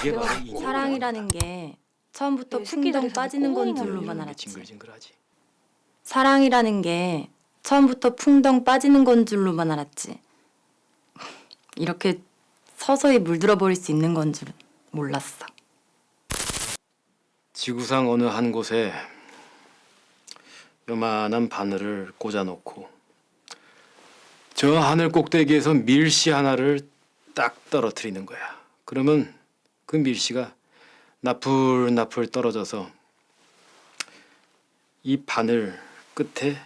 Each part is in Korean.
그게 바로 인연. 사랑이라는 게 처음부터 내 새끼들이 풍덩 다 빠지는 건 줄로만 알았지. 징글징글하지. 사랑이라는 게 처음부터 풍덩 빠지는 건 줄로만 알았지. 이렇게 서서히 물들어 버릴 수 있는 건 줄은 몰랐어. 지구상 어느 한 곳에 요만한 바늘을 꽂아놓고 저 하늘 꼭대기에서 밀씨 하나를 딱 떨어뜨리는 거야. 그러면 그 밀씨가 나풀나풀 떨어져서 이 바늘 끝에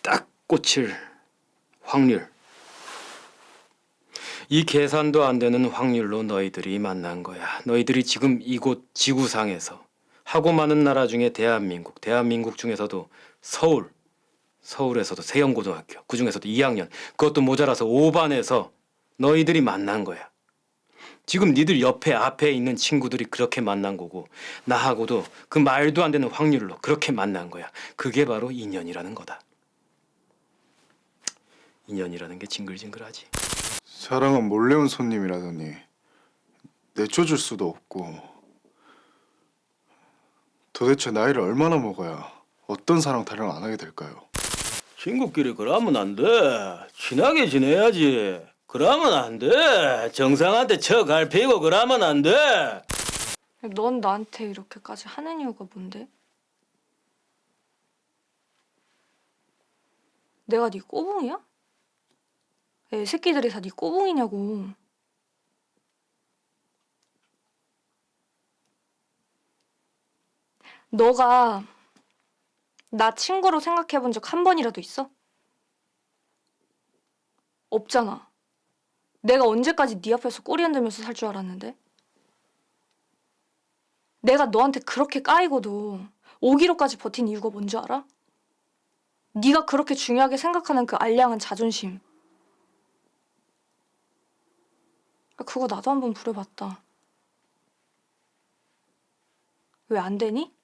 딱 꽂힐 확률. 이 계산도 안 되는 확률로 너희들이 만난 거야. 너희들이 지금 이곳 지구상에서 하고 많은 나라 중에 대한민국, 대한민국 중에서도 서울, 서울에서도 세영고등학교, 그 중에서도 2학년, 그것도 모자라서 5반에서 너희들이 만난 거야. 지금 니들 옆에 앞에 있는 친구들이 그렇게 만난 거고 나하고도 그 말도 안 되는 확률로 그렇게 만난 거야. 그게 바로 인연이라는 거다. 인연이라는 게 징글징글하지. 사랑은 몰래 온 손님이라더니 내쫓을 수도 없고 도대체 나이를 얼마나 먹어야 어떤 사랑 타령 안 하게 될까요? 친구끼리 그러면 안 돼. 친하게 지내야지. 그러면 안 돼. 정상한테 쳐 갈피고 그러면 안 돼. 넌 나한테 이렇게까지 하는 이유가 뭔데? 내가 네 꼬붕이야? 애 새끼들이 다 네 꼬붕이냐고. 너가 나 친구로 생각해 본 적 한 번이라도 있어? 없잖아. 내가 언제까지 네 앞에서 꼬리 흔들면서 살 줄 알았는데? 내가 너한테 그렇게 까이고도 5기로까지 버틴 이유가 뭔지 알아? 네가 그렇게 중요하게 생각하는 그 알량한 자존심. 아, 그거 나도 한번 부려봤다. 왜 안 되니?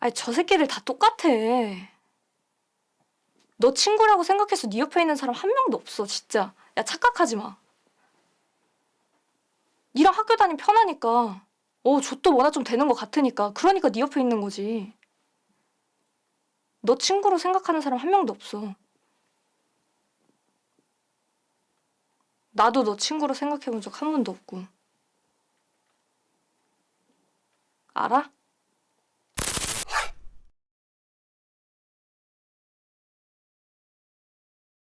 아니 저 새끼들 다 똑같아. 너 친구라고 생각해서 네 옆에 있는 사람 한 명도 없어 진짜. 야 착각하지 마. 니랑 학교 다니면 편하니까. 어, 좆도 뭐나 좀 되는 것 같으니까. 그러니까 네 옆에 있는 거지. 너 친구로 생각하는 사람 한 명도 없어. 나도 너 친구로 생각해 본 적 한 번도 없고. 알아?